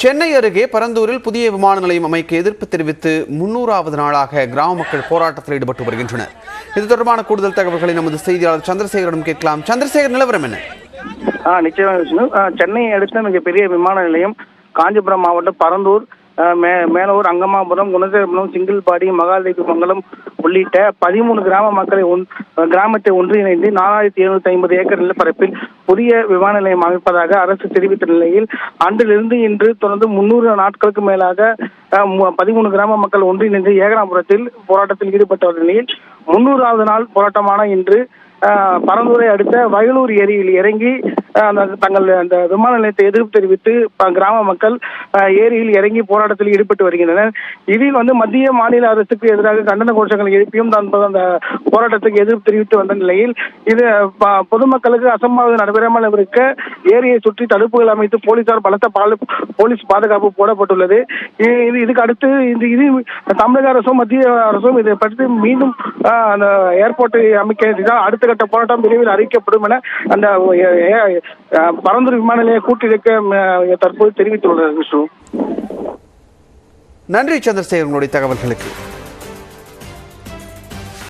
சென்னை அருகே பரந்தூரில் புதிய விமான நிலையம் அமைக்க எதிர்ப்பு தெரிவித்து முன்னூறாவது நாளாக கிராம மக்கள் போராட்டத்தில் ஈடுபட்டு வருகின்றனர். இது தொடர்பான கூடுதல் தகவல்களை நமது செய்தியாளர் சந்திரசேகரிடம் கேட்கலாம். சந்திரசேகர் நிலவரம் என்ன? ஆ நிச்சயமா சென்னையை அடுத்த மிகப்பெரிய விமான நிலையம் காஞ்சிபுரம் மாவட்டம் பரந்தூர். மே மேலூர் அங்கமாபுரம் குணசேகரபுரம் சிங்கிள்பாடி மகாதேவி மங்கலம் உள்ளிட்ட பதிமூணு கிராம மக்களை ஒன் கிராமத்தை ஒன்றிணைந்து நாலாயிரத்தி எழுநூத்தி ஐம்பது ஏக்கர் நிலப்பரப்பில் புதிய விமான நிலையம் அமைப்பதாக அரசு தெரிவித்த நிலையில் அன்றிலிருந்து இன்று தொடர்ந்து முன்னூறு நாட்களுக்கு மேலாக பதிமூணு கிராம மக்கள் ஒன்றிணைந்து ஏகனாபுரத்தில் போராட்டத்தில் ஈடுபட்ட நிலையில் முன்னூறாவது நாள் போராட்டமான இன்று பரந்தூரை அடுத்த வயலூர் ஏரியில் இறங்கி ஆஹ் அந்த தங்கள் அந்த விமான நிலையத்தை எதிர்ப்பு தெரிவித்து ப- கிராம மக்கள் ஆஹ் ஏரியில் இறங்கி போராட்டத்தில் ஈடுபட்டு வருகின்றனர். இதில் வந்து மத்திய மாநில அரசுக்கு எதிராக கண்டன கோஷங்களை எழுப்பியும் தான் அந்த போராட்டத்துக்கு எதிர்ப்பு தெரிவித்து வந்த நிலையில் இது பொதுமக்களுக்கு அசம்பாவிதம் நடைபெறாமல் இருக்க ஏரியை சுற்றி தடுப்புகள் அமைத்து போலீசார் பலத்த போலீஸ் பாதுகாப்பு போடப்பட்டுள்ளது. இது இதுக்கு அடுத்து இந்த இது தமிழக அரசும் மத்திய அரசும் இதை பற்றி மீண்டும் அந்த ஏர்போர்ட்டை அமைக்க அடுத்த கட்ட போராட்டம் விரைவில் அறிவிக்கப்படும் என அந்த பரந்தூர் விமான நிலைய கூட்டிருக்க தற்போது தெரிவித்துள்ளது விஷ்ணு நன்றி சந்திரசேகர் உங்களுடைய தகவல்களுக்கு.